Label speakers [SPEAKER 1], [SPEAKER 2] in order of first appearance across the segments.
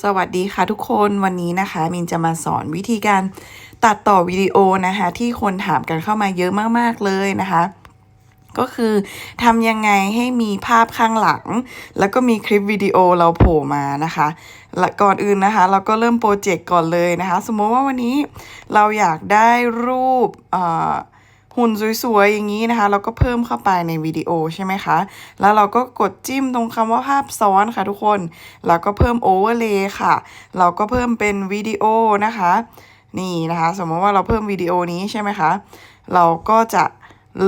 [SPEAKER 1] สวัสดีค่ะทุกคนวันนี้นะคะ มินจะมาสอนวิธีการตัดต่อวิดีโอนะคะ ที่คนถามกันเข้ามาเยอะมากๆเลยนะคะ ก็คือทำยังไงให้มีภาพข้างหลัง แล้วก็มีคลิปวิดีโอเราโผล่มานะคะและก่อนอื่นนะคะ เราก็เริ่มโปรเจกต์ก่อนเลยนะคะ สมมติว่าวันนี้เราอยากได้รูปเอ่อ หุ่นสวยๆอย่างนี้นะคะ เราก็เพิ่มเข้าไปในวิดีโอใช่ไหมคะ แล้วเราก็กดจิ้มตรงคำว่าภาพซ้อนค่ะทุกคน แล้วก็เพิ่มโอเวอร์เลย์ค่ะ เราก็เพิ่มเป็นวิดีโอนะคะ นี่นะคะ สมมติว่าเราเพิ่มวิดีโอนี้ใช่ไหมคะ เราก็จะ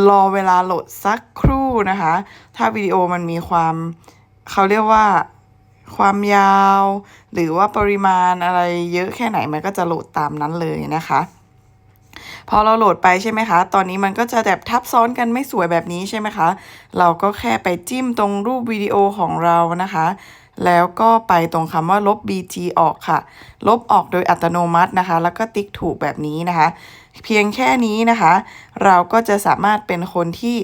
[SPEAKER 1] รอเวลาโหลดสักครู่นะคะ ถ้าวิดีโอมันมีความเขาเรียกว่าความยาว หรือว่าปริมาณอะไรเยอะแค่ไหนมันก็จะโหลดตามนั้นเลยนะคะ พอเราโหลดไปใช่ไหมคะ ตอนนี้มันก็จะแบบทับซ้อนกันไม่สวยแบบนี้ใช่ไหมคะ เราก็แค่ไปจิ้มตรงรูปวิดีโอของเรานะคะ แล้วก็ไปตรงคำว่าลบ BG ออกค่ะ ลบออกโดยอัตโนมัตินะคะ แล้วก็ติ๊กถูกแบบนี้นะคะ เพียงแค่นี้นะคะ เราก็จะสามารถเป็นคนที่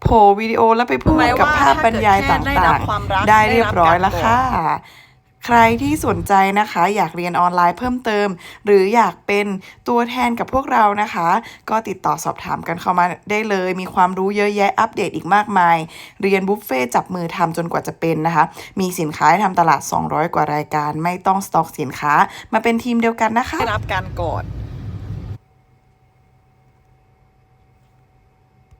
[SPEAKER 1] โผล่วิดีโอแล้วไปพูดกับภาพบรรยายต่างๆ ได้เรียบร้อยแล้วค่ะใค รที่สนใจนะคะ อยากเรียนออนไลน์เพิ่มเติม หรืออยากเป็นตัวแทนกับพวกเรานะคะ ก็ติดต่อสอบถามกันเข้ามาได้เลย มีความรู้เยอะแยะอัปเดตอีกมากมาย เรียนบุฟเฟ่จับมือทำจนกว่าจะเป็นนะคะ มีสินค้าให้ทำตลาด 200 กว่ารายการ ไม่ต้องสต็อกสินค้า มาเป็นทีมเดียวกันนะคะ
[SPEAKER 2] รับการกด